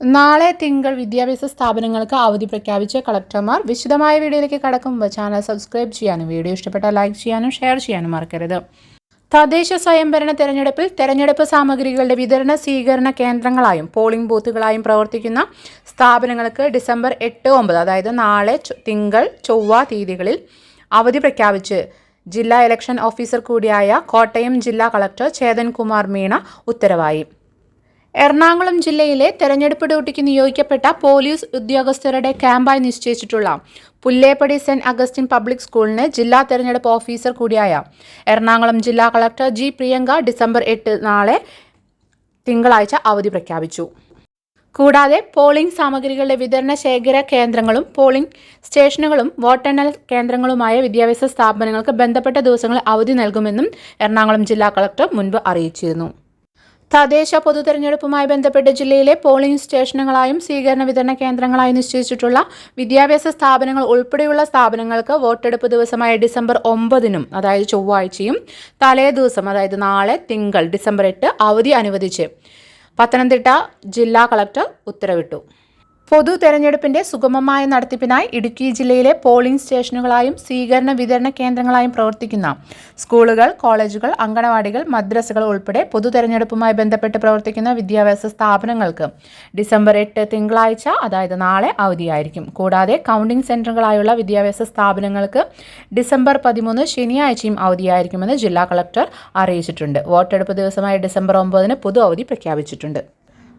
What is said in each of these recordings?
നാളെ തിങ്കൾ വിദ്യാഭ്യാസ സ്ഥാപനങ്ങൾക്ക് അവധി പ്രഖ്യാപിച്ച കളക്ടർമാർ വിശദമായ വീഡിയോയിലേക്ക് കടക്കുമ്പോൾ ചാനൽ സബ്സ്ക്രൈബ് ചെയ്യാനും വീഡിയോ ഇഷ്ടപ്പെട്ടാൽ ലൈക്ക് ചെയ്യാനും ഷെയർ ചെയ്യാനും മറക്കരുത്. തദ്ദേശ സ്വയംഭരണ തെരഞ്ഞെടുപ്പിൽ തെരഞ്ഞെടുപ്പ് സാമഗ്രികളുടെ വിതരണ സ്വീകരണ കേന്ദ്രങ്ങളായും പോളിംഗ് ബൂത്തുകളായും പ്രവർത്തിക്കുന്ന സ്ഥാപനങ്ങൾക്ക് ഡിസംബർ എട്ട് ഒമ്പത് അതായത് നാളെ തിങ്കൾ ചൊവ്വ തീയതികളിൽ അവധി പ്രഖ്യാപിച്ച് ജില്ലാ ഇലക്ഷൻ ഓഫീസർ കൂടിയായ കോട്ടയം ജില്ലാ കളക്ടർ ചേതൻ കുമാർ മീണ ഉത്തരവായി. എറണാകുളം ജില്ലയിലെ തെരഞ്ഞെടുപ്പ് ഡ്യൂട്ടിക്ക് നിയോഗിക്കപ്പെട്ട പോലീസ് ഉദ്യോഗസ്ഥരുടെ ക്യാമ്പായി നിശ്ചയിച്ചിട്ടുള്ള പുല്ലേപ്പടി സെന്റ് അഗസ്റ്റിൻ പബ്ലിക് സ്കൂളിന് ജില്ലാ തെരഞ്ഞെടുപ്പ് ഓഫീസർ കൂടിയായ എറണാകുളം ജില്ലാ കളക്ടർ ജി പ്രിയങ്ക ഡിസംബർ എട്ട് നാളെ തിങ്കളാഴ്ച അവധി പ്രഖ്യാപിച്ചു. കൂടാതെ പോളിംഗ് സാമഗ്രികളുടെ വിതരണ ശേഖര കേന്ദ്രങ്ങളും പോളിംഗ് സ്റ്റേഷനുകളും വോട്ടെണ്ണൽ കേന്ദ്രങ്ങളുമായ വിദ്യാഭ്യാസ സ്ഥാപനങ്ങൾക്ക് ബന്ധപ്പെട്ട ദിവസങ്ങളിൽ അവധി നൽകുമെന്നും എറണാകുളം ജില്ലാ കളക്ടർ മുൻപ് അറിയിച്ചിരുന്നു. തദ്ദേശ പൊതു തെരഞ്ഞെടുപ്പുമായി ബന്ധപ്പെട്ട് ജില്ലയിലെ പോളിംഗ് സ്റ്റേഷനുകളായും സ്വീകരണ വിതരണ കേന്ദ്രങ്ങളായും നിശ്ചയിച്ചിട്ടുള്ള വിദ്യാഭ്യാസ സ്ഥാപനങ്ങൾ ഉൾപ്പെടെയുള്ള സ്ഥാപനങ്ങൾക്ക് വോട്ടെടുപ്പ് ദിവസമായ ഡിസംബർ ഒമ്പതിനും അതായത് ചൊവ്വാഴ്ചയും തലേ ദിവസം അതായത് നാളെ തിങ്കൾ ഡിസംബർ എട്ട് അവധി അനുവദിച്ച് പത്തനംതിട്ട ജില്ലാ കളക്ടർ ഉത്തരവിട്ടു. പൊതു തെരഞ്ഞെടുപ്പിന്റെ സുഗമമായ നടത്തിപ്പിനായി ഇടുക്കി ജില്ലയിലെ പോളിംഗ് സ്റ്റേഷനുകളായും സ്വീകരണ വിതരണ കേന്ദ്രങ്ങളായും പ്രവർത്തിക്കുന്ന സ്കൂളുകൾ കോളേജുകൾ അങ്കണവാടികൾ മദ്രസകൾ ഉൾപ്പെടെ പൊതു തെരഞ്ഞെടുപ്പുമായി ബന്ധപ്പെട്ട് പ്രവർത്തിക്കുന്ന വിദ്യാഭ്യാസ സ്ഥാപനങ്ങൾക്ക് ഡിസംബർ എട്ട് തിങ്കളാഴ്ച അതായത് നാളെ അവധിയായിരിക്കും. കൂടാതെ കൗണ്ടിംഗ് സെന്ററുകളായുള്ള വിദ്യാഭ്യാസ സ്ഥാപനങ്ങൾക്ക് ഡിസംബർ പതിമൂന്ന് ശനിയാഴ്ചയും അവധിയായിരിക്കുമെന്ന് ജില്ലാ കളക്ടർ അറിയിച്ചിട്ടുണ്ട്. വോട്ടെടുപ്പ് ദിവസമായ ഡിസംബർ ഒമ്പതിന് പൊതു അവധി പ്രഖ്യാപിച്ചിട്ടുണ്ട്.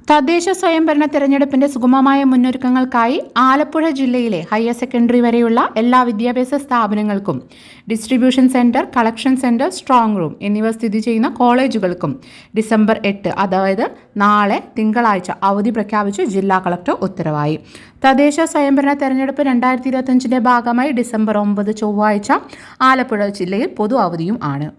തദ്ദേശ സ്വയംഭരണ തെരഞ്ഞെടുപ്പിന്റെ സുഗമമായ മുന്നൊരുക്കങ്ങൾക്കായി ആലപ്പുഴ ജില്ലയിലെ ഹയർ സെക്കൻഡറി വരെയുള്ള എല്ലാ വിദ്യാഭ്യാസ സ്ഥാപനങ്ങൾക്കും distribution centre collection centre strong room എന്നിവ സ്ഥിതി ചെയ്യുന്ന കോളേജുകൾക്കും ഡിസംബർ എട്ട് അതായത് നാളെ തിങ്കളാഴ്ച അവധി പ്രഖ്യാപിച്ച് ജില്ലാ കളക്ടർ ഉത്തരവായി. തദ്ദേശ സ്വയംഭരണ തെരഞ്ഞെടുപ്പ് രണ്ടായിരത്തി ഇരുപത്തഞ്ചിന്റെ ഭാഗമായി ഡിസംബർ ഒമ്പത് ചൊവ്വാഴ്ച ആലപ്പുഴ ജില്ലയിൽ പൊതു അവധിയും ആണ്.